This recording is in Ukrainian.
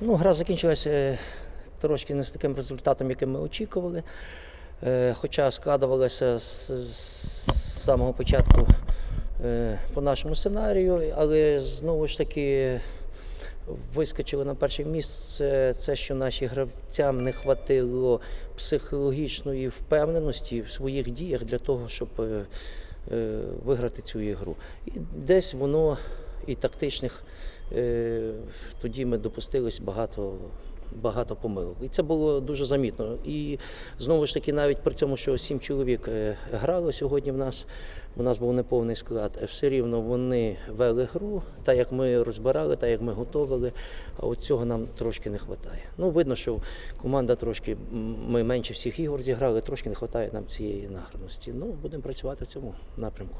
Ну, гра закінчилася е, трошки не з таким результатом, яким ми очікували. Е, Хоча складувалося з, з самого початку е, по нашому сценарію, але знову ж таки вискочили на перше місце. Це, що нашим гравцям не хватило психологічної впевненості в своїх діях для того, щоб виграти цю ігру. І десь воно і тактичних. е, Тоді ми допустились багато. Багато помилок. І це було дуже замітно. І знову ж таки, навіть при цьому, що сім чоловік е, грало сьогодні в нас, у нас був неповний склад, е, все рівно вони вели гру, так як ми розбирали, так як ми готували. А от цього нам трошки не вистачає. Ну, видно, що команда трошки, ми менше всіх ігор зіграли, трошки не вистачає нам цієї награності. Ну, будемо працювати в цьому напрямку.